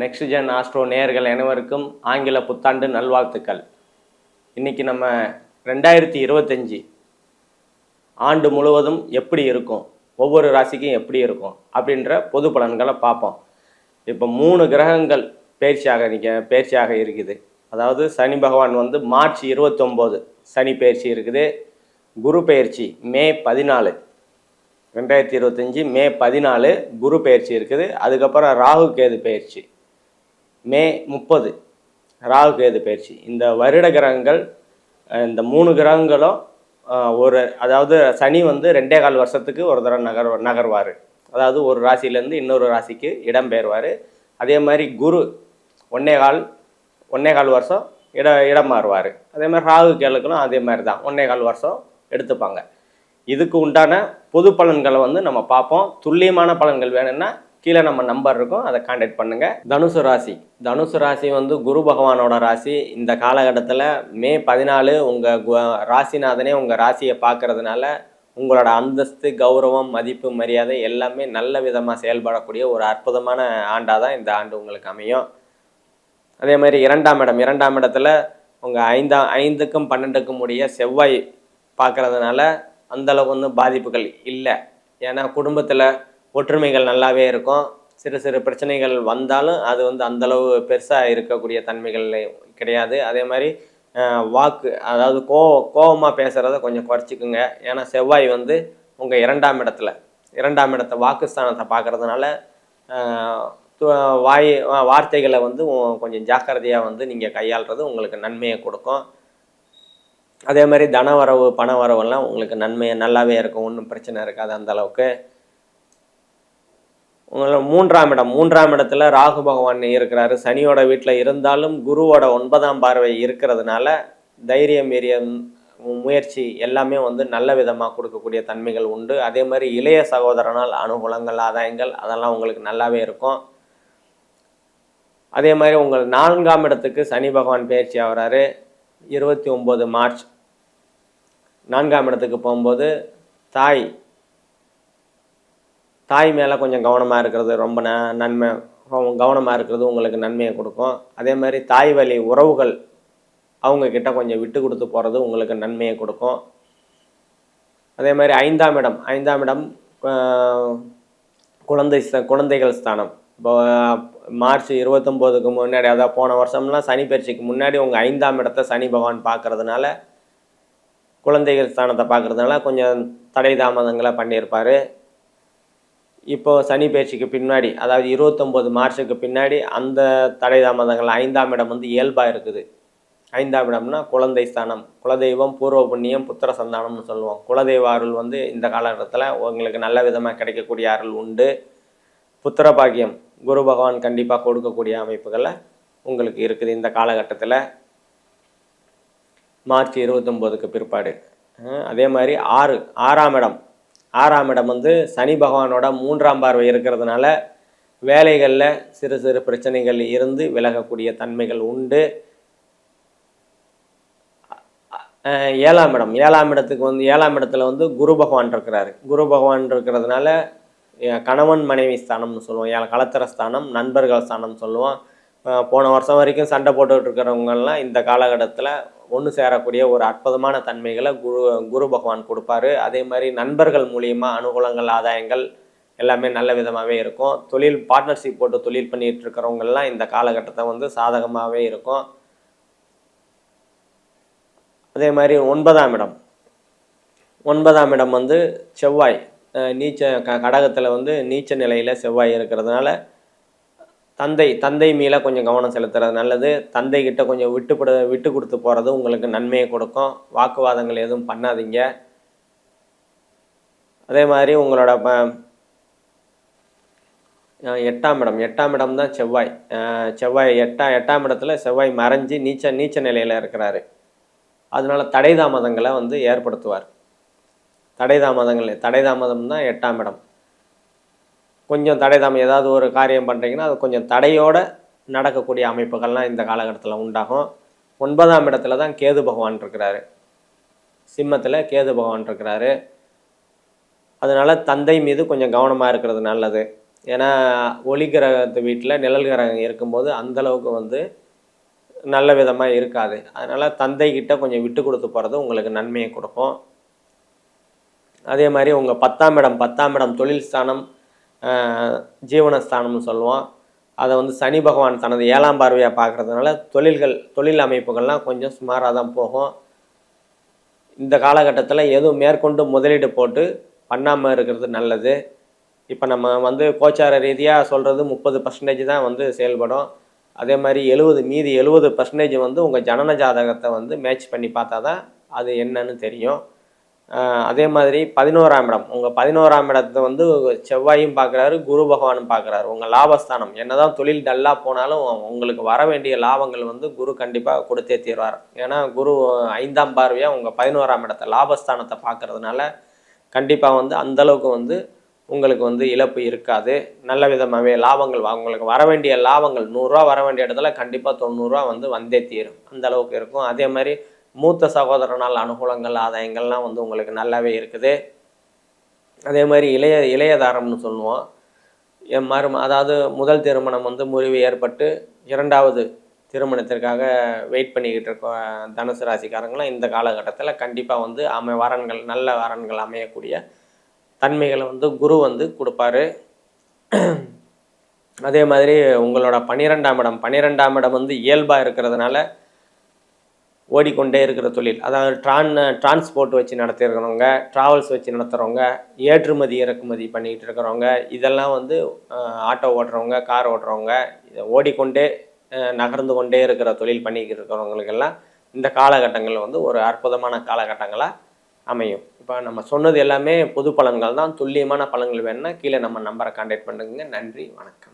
Next gen astro நேயர்கள் அனைவருக்கும் ஆங்கில புத்தாண்டு நல்வாழ்த்துக்கள். இன்றைக்கி நம்ம ரெண்டாயிரத்தி இருபத்தஞ்சி ஆண்டு முழுவதும் எப்படி இருக்கும் ஒவ்வொரு ராசிக்கும் எப்படி இருக்கும் அப்படின்ற பொது பலன்களை பார்ப்போம். இப்போ மூணு கிரகங்கள் பயிற்சியாக நிற்க பயிற்சியாக இருக்குது. அதாவது சனி பகவான் வந்து மார்ச் இருபத்தொம்போது சனி பயிற்சி இருக்குது. குரு பயிற்சி மே பதினாலு. ரெண்டாயிரத்தி இருபத்தஞ்சி மே பதினாலு குரு பயிற்சி இருக்குது. அதுக்கப்புறம் ராகு கேது பயிற்சி. மே முப்பது. ராகு கேது பயிற்சி. இந்த வருட கிரகங்கள் இந்த மூணு கிரகங்களும் ஒரு அதாவது சனி வந்து ரெண்டே கால் வருஷத்துக்கு ஒரு தடவை நகர் நகர்வார். அதாவது ஒரு ராசியிலேருந்து இன்னொரு ராசிக்கு இடம்பெயர்வார். அதே மாதிரி குரு ஒன்னே கால் ஒன்னே கால் வருஷம் இட இடம் மாறுவார். அதே மாதிரி ராகு கேளுக்கெல்லாம் அதே மாதிரி தான். ஒன்னே கால் வருஷம் எடுத்துப்பாங்க. இதுக்கு உண்டான பொது பலன்களை வந்து நம்ம பார்ப்போம். துல்லியமான பலன்கள் வேணும்னா கீழே நம்ம நம்பர் இருக்கும் அதை காண்டாக்ட் பண்ணுங்கள் தனுசு ராசி. தனுசு ராசி வந்து குரு பகவானோட ராசி. இந்த காலகட்டத்தில் மே பதினாலு உங்கள் ராசிநாதனே உங்கள் ராசியை பார்க்கறதுனால உங்களோட அந்தஸ்து கௌரவம் மதிப்பு மரியாதை எல்லாமே நல்ல விதமாக செயல்படக்கூடிய ஒரு அற்புதமான ஆண்டாக தான் இந்த ஆண்டு உங்களுக்கு அமையும். அதே மாதிரி இரண்டாம் இடம். இரண்டாம் இடத்துல உங்கள் ஐந்தாம் ஐந்துக்கும் பன்னெண்டுக்கும் உடைய செவ்வாய் பார்க்கறதுனால அந்த அளவுக்கு வந்து பாதிப்புகள் இல்லை. ஏன்னா குடும்பத்தில் ஒற்றுமைகள் நல்லாவே இருக்கும். சிறு சிறு பிரச்சனைகள் வந்தாலும் அது வந்து அந்தளவு பெருசாக இருக்கக்கூடிய தன்மைகள் கிடையாது. அதே மாதிரி வாக்கு அதாவது கோ கோபமாக பேசுகிறத கொஞ்சம் குறைச்சிக்குங்க. ஏன்னா செவ்வாய் வந்து உங்கள் இரண்டாம் இடத்துல. இரண்டாம் இடத்த வாக்குஸ்தானத்தை பார்க்கறதுனால து- வாய் வார்த்தைகளை வந்து உ- கொஞ்சம் ஜாக்கிரதையாக வந்து நீங்கள் கையாளுறது உங்களுக்கு நன்மையை கொடுக்கும். அதே மாதிரி தனவரவு பண வரவெல்லாம் உங்களுக்கு நன்மையை நல்லாவே இருக்கும். ஒன்றும் பிரச்சனை இருக்காது அந்த அளவுக்கு. மூன்றாம் இடம். மூன்றாம் இடத்துல ராகு பகவான் இருக்கிறாரு. சனியோட வீட்டில் இருந்தாலும் குருவோட ஒன்பதாம் பார்வை இருக்கிறதுனால தைரியம் வீரியம் முயற்சி எல்லாமே வந்து நல்ல விதமாக கொடுக்கக்கூடிய தன்மைகள் உண்டு. அதே மாதிரி இளைய சகோதரனால் அனுகூலங்கள் ஆதாயங்கள் அதெல்லாம் உங்களுக்கு நல்லாவே இருக்கும். அதே மாதிரி உங்கள் நான்காம் இடத்துக்கு சனி பகவான் பயிற்சி ஆகிறாரு. இருபத்தி ஒம்பது மார்ச் நான்காம் இடத்துக்கு போகும்போது தாய் தாய் மேலே கொஞ்சம் கவனமாக இருக்கிறது ரொம்ப ந நன்மை கவனமாக இருக்கிறது உங்களுக்கு நன்மையை கொடுக்கும். அதே மாதிரி தாய் வழி உறவுகள் அவங்கக்கிட்ட கொஞ்சம் விட்டு கொடுத்து போகிறது உங்களுக்கு நன்மையை கொடுக்கும். அதே மாதிரி ஐந்தாம் இடம் ஐந்தாம் இடம் குழந்தை குழந்தைகள் ஸ்தானம். இப்போ மார்ச் இருபத்தொம்போதுக்கு முன்னாடி அதாவது போன வருஷம்லாம் சனி பயிற்சிக்கு முன்னாடி உங்கள் ஐந்தாம் இடத்த சனி பகவான் பார்க்கறதுனால குழந்தைகள் ஸ்தானத்தை பார்க்குறதுனால கொஞ்சம் தடை தாமதங்களை பண்ணியிருப்பார். இப்போ சனி பயிற்சிக்கு பின்னாடி அதாவது இருபத்தொம்போது மார்ச்சுக்கு பின்னாடி அந்த தடை தாமதங்கள் ஐந்தாம் இடம் வந்து இயல்பாக இருக்குது. ஐந்தாம் இடம்னா குழந்தை ஸ்தானம் குலதெய்வம் பூர்வ புண்ணியம் புத்திர சந்தானம்னு சொல்லுவோம். குலதெய்வ அருள் வந்து இந்த காலகட்டத்தில் உங்களுக்கு நல்ல விதமாக கிடைக்கக்கூடிய அருள் உண்டு. புத்திர பாக்கியம் குரு பகவான் கண்டிப்பாக கொடுக்கக்கூடிய அமைப்புகளை உங்களுக்கு இருக்குது இந்த காலகட்டத்தில். மார்ச் இருபத்தொம்போதுக்கு பிற்பாடு. அதே மாதிரி ஆறு ஆறாம் இடம். ஆறாம் இடம் வந்து சனி பகவானோட மூன்றாம் பார்வை இருக்கிறதுனால வேலைகளில் சிறு சிறு பிரச்சனைகள் இருந்து விலகக்கூடிய தன்மைகள் உண்டு. அஹ் ஏழாம் இடம். ஏழாம் இடத்துக்கு வந்து ஏழாம் இடத்துல வந்து குரு பகவான் இருக்கிறாரு. குரு பகவான் இருக்கிறதுனால கணவன் மனைவி ஸ்தானம்னு சொல்லுவோம். ஏழை கலத்தர ஸ்தானம் நண்பர்கள் ஸ்தானம் சொல்லுவோம். போன வருஷம் வரைக்கும் சண்டை போட்டுக்கிட்டு இருக்கிறவங்கெல்லாம் இந்த காலகட்டத்தில் ஒன்று சேரக்கூடிய ஒரு அற்புதமான தன்மைகளை குரு குரு பகவான் கொடுப்பாரு. அதே மாதிரி நண்பர்கள் மூலியமாக அனுகூலங்கள் ஆதாயங்கள் எல்லாமே நல்ல விதமாகவே இருக்கும். தொழில் பார்ட்னர்ஷிப் போட்டு தொழில் பண்ணிகிட்டு இருக்கிறவங்கெல்லாம் இந்த காலகட்டத்தை வந்து சாதகமாகவே இருக்கும். அதே மாதிரி ஒன்பதாம் இடம். ஒன்பதாம் இடம் வந்து செவ்வாய். நீச்ச க கடகத்தில் வந்து நீச்ச நிலையில் செவ்வாய் இருக்கிறதுனால தந்தை தந்தை மேலே கொஞ்சம் கவனம் செலுத்துறது நல்லது. தந்தை கிட்ட கொஞ்சம் விட்டுப்பட விட்டு கொடுத்து போகிறது உங்களுக்கு நன்மையை கொடுக்கும். வாக்குவாதங்கள் எதுவும் பண்ணாதீங்க. அதே மாதிரி உங்களோட ப எட்டாம் இடம். எட்டாம் இடம் தான் செவ்வாய். செவ்வாய் எட்டா எட்டாம் இடத்துல செவ்வாய் மறைஞ்சு நீச்ச நீச்ச நிலையில் இருக்கிறாரு. அதனால தடை தாமதங்களை வந்து ஏற்படுத்துவார். தடை தாமதங்கள் தடை தாமதம் தான் எட்டாம் இடம். கொஞ்சம் தடை தாமதம் ஏதாவது ஒரு காரியம் பண்ணுறீங்கன்னா அது கொஞ்சம் தடையோடு நடக்கக்கூடிய அமைப்புகள்லாம் இந்த காலகட்டத்தில் உண்டாகும். ஒன்பதாம் இடத்துல தான் கேது பகவான் இருக்கிறாரு. சிம்மத்தில் கேது பகவான் இருக்கிறாரு. அதனால் தந்தை மீது கொஞ்சம் கவனமாக இருக்கிறது நல்லது. ஏன்னா ஒளி கிரகத்து வீட்டில் நிழல் கிரகம் இருக்கும்போது அந்தளவுக்கு வந்து நல்ல விதமாக இருக்காது. அதனால் தந்தைக்கிட்ட கொஞ்சம் விட்டு கொடுத்து போகிறது உங்களுக்கு நன்மையை கொடுக்கும். அதே மாதிரி உங்கள் பத்தாம் இடம் பத்தாம் இடம் தொழில் ஸ்தானம் ஜீவனஸ்தானம்னு சொல்லுவோம். அதை வந்து சனி பகவான் தனது ஏழாம் பார்வையாக பார்க்கறதுனால தொழில்கள் தொழில் அமைப்புகள்லாம் கொஞ்சம் சுமாராக தான் போகும். இந்த காலகட்டத்தில் எதுவும் மேற்கொண்டு முதலீடு போட்டு பண்ணாமல் இருக்கிறது நல்லது. இப்போ நம்ம வந்து கோச்சார ரீதியாக சொல்கிறது முப்பது பர்சன்டேஜ் தான் வந்து செயல்படும். அதே மாதிரி எழுபது மீதி எழுபது பர்சன்டேஜ் வந்து உங்கள் ஜனன ஜாதகத்தை வந்து மேட்ச் பண்ணி பார்த்தா தான் அது என்னன்னு தெரியும். அதே மாதிரி பதினோராம் இடம். உங்கள் பதினோராம் இடத்தை வந்து செவ்வாயும் பார்க்குறாரு குரு பகவானும் பார்க்குறாரு. உங்கள் லாபஸ்தானம். என்னதான் தொழில் டல்லாக போனாலும் உங்களுக்கு வர வேண்டிய லாபங்கள் வந்து குரு கண்டிப்பாக கொடுத்தே தீர்வார். ஏன்னா குரு ஐந்தாம் பார்வையாக உங்கள் பதினோராம் இடத்தை லாபஸ்தானத்தை பார்க்குறதுனால கண்டிப்பாக வந்து அந்த அளவுக்கு வந்து உங்களுக்கு வந்து இழப்பு இருக்காது. நல்ல விதமாகவே லாபங்கள் உங்களுக்கு வர வேண்டிய லாபங்கள் நூறுரூவா வர வேண்டிய இடத்துல கண்டிப்பாக தொண்ணூறுரூவா வந்து வந்தே தீரும். அந்த அளவுக்கு இருக்கும். அதே மாதிரி மூத்த சகோதரனால் அனுகூலங்கள் ஆதாயங்கள்லாம் வந்து உங்களுக்கு நல்லாவே இருக்குது. அதே மாதிரி இளைய இளையதாரம்னு சொல்லுவோம். என் மரும அதாவது முதல் திருமணம் வந்து முறிவு ஏற்பட்டு இரண்டாவது திருமணத்திற்காக வெயிட் பண்ணிக்கிட்டு இருக்க தனுசு ராசிக்காரங்களாம் இந்த காலகட்டத்தில் கண்டிப்பாக வந்து அமை வரன்கள் நல்ல வரன்கள் அமையக்கூடிய தன்மைகளை வந்து குரு வந்து கொடுப்பாரு. அதே மாதிரி உங்களோட பன்னிரெண்டாம் இடம். பன்னிரெண்டாம் இடம் வந்து இயல்பாக இருக்கிறதுனால ஓடிக்கொண்டே இருக்கிற தொழில். அதாவது ட்ரான் டிரான்ஸ்போர்ட் வச்சு நடத்திருக்கிறவங்க ட்ராவல்ஸ் வச்சு நடத்துகிறவங்க ஏற்றுமதி இறக்குமதி பண்ணிக்கிட்டு இருக்கிறவங்க இதெல்லாம் வந்து ஆட்டோ ஓட்டுறவங்க கார் ஓட்டுறவங்க இதை ஓடிக்கொண்டே நகர்ந்து கொண்டே இருக்கிற தொழில் பண்ணிக்கிட்டு இருக்கிறவங்களுக்கெல்லாம் இந்த காலகட்டங்கள் வந்து ஒரு அற்புதமான காலகட்டங்களாக அமையும். இப்போ நம்ம சொன்னது எல்லாமே பொது பலன்கள் தான். துல்லியமான பலன்கள் வேணும்னா கீழே நம்ம நம்பரை கான்டாக்ட் பண்ணுங்க நன்றி வணக்கம்.